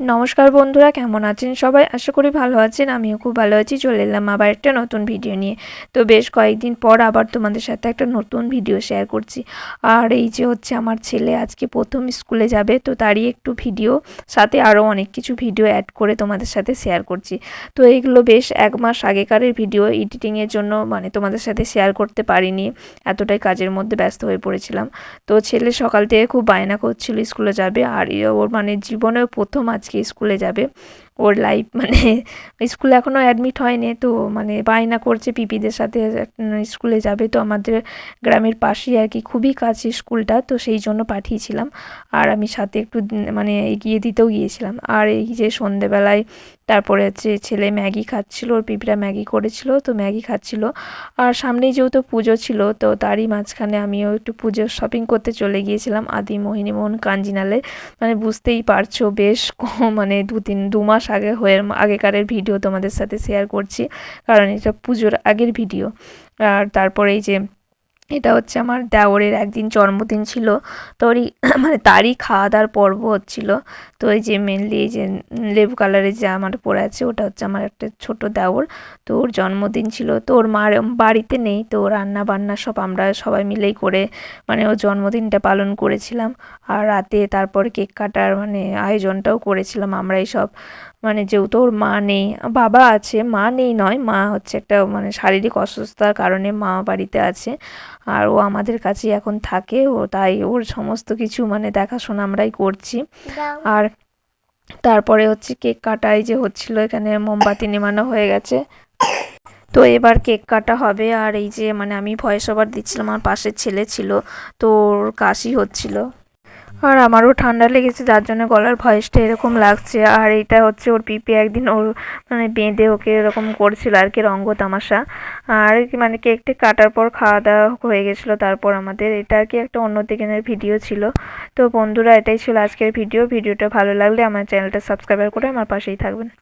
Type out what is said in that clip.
নমস্কার বন্ধুরা, কেমন আছেন সবাই? আশা করি ভালো আছেন, আমিও খুব ভালো আছি। চলে এলাম আবার একটা নতুন ভিডিও নিয়ে। তো বেশ কয়েকদিন পর আবার তোমাদের সাথে একটা নতুন ভিডিও শেয়ার করছি। আর এই যে হচ্ছে আমার ছেলে আজকে প্রথম স্কুলে যাবে, তো তারই একটু ভিডিও, সাথে আরও অনেক কিছু ভিডিও অ্যাড করে তোমাদের সাথে শেয়ার করছি। তো এইগুলো বেশ এক মাস আগেকারের ভিডিও এডিটিংয়ের জন্য মানে তোমাদের সাথে শেয়ার করতে পারিনি, এতটাই কাজের মধ্যে ব্যস্ত হয়ে পড়েছিলাম। তো ছেলে সকাল থেকে খুব বায়না করছিল স্কুলে যাবে, আর ওর মানে জীবনেও প্রথম আজকে স্কুলে যাবে। ওর লাইফ মানে স্কুলে এখনও অ্যাডমিট হয়নি, তো মানে বায়না করছে পিপিদের সাথে স্কুলে যাবে। তো আমাদের গ্রামের পাশেই আর কি, খুবই কাছে স্কুলটা তো সেই জন্য পাঠিয়েছিলাম। আর আমি সাথে একটু মানে এগিয়ে দিতেও গিয়েছিলাম। আর এই যে সন্ধেবেলায় তারপরে হচ্ছে ছেলে ম্যাগি খাচ্ছিল, ওর পিপিরা ম্যাগি করেছিল, তো ম্যাগি খাচ্ছিল। আর সামনেই যেহেতু পুজো ছিল, তো তারই মাঝখানে আমিও একটু পুজোর শপিং করতে চলে গিয়েছিলাম। আদি, মোহিনী, মোহন, কাঞ্জিনালে। মানে বুঝতেই পারছ, বেশ মানে দু তিন, দু মাস আগে হয়ে, আগেকারের ভিডিও তোমাদের সাথে শেয়ার করছি, কারণ এটা পুজোর আগের ভিডিও আর তারপরে এই যে, এটা হচ্ছে আমার দেওরের একদিন জন্মদিন ছিল, তো ওরই মানে তারই খাওয়া দাওয়ার পর্ব হচ্ছিল। তো এই যে মেনলি এই যে লেবু কালারের যে আমার পরে আছে, ওটা হচ্ছে আমার একটা ছোট দেওর। তো ওর জন্মদিন ছিল, তো ওর মার বাড়িতে নেই, তো রান্না বান্না সব আমরা সবাই মিলেই করে মানে ওর জন্মদিনটা পালন করেছিলাম। আর রাতে তারপর কেক কাটার মানে আয়োজনটাও করেছিলাম আমরাই সব। মানে যেহেতু ওর মা নেই বাবা আছে মা নেই নয় মা হচ্ছে একটা মানে শারীরিক অসুস্থতার কারণে মা বাড়িতে আছে আর ও আমাদের কাছেই এখন থাকে ও তাই ওর সমস্ত কিছু মানে দেখাশোনা আমরাই করছি। আর তারপরে হচ্ছে কেক কাটাই যে হচ্ছিল এখানে মোমবাতি নেমানো হয়ে গেছে। তো এবার কেক কাটা হবে আর এই যে মানে আমি ভয়েস ওভার দিচ্ছিলাম আমার পাশের ছেলে ছিল তো ওর কাশি হচ্ছিল। আর আমারও ঠান্ডা লেগেছে, যার জন্য গলার ভয়েসটা এরকম লাগছে। আর এটা হচ্ছে ওর পিপি একদিন ওর মানে বেঁধে ওকে এরকম করছিল আর কি রঙ্গ তামাশা। আর কি মানে কেকটা কাটার পর খাওয়া দাওয়া হয়ে গেছিল, তারপর আমাদের। এটা আর কি একটা অন্য দিকের ভিডিও ছিল। তো বন্ধুরা, এটাই ছিল আজকের ভিডিও। ভিডিওটা ভালো লাগলে আমার চ্যানেলটা সাবস্ক্রাইব করে আমার পাশেই থাকবেন।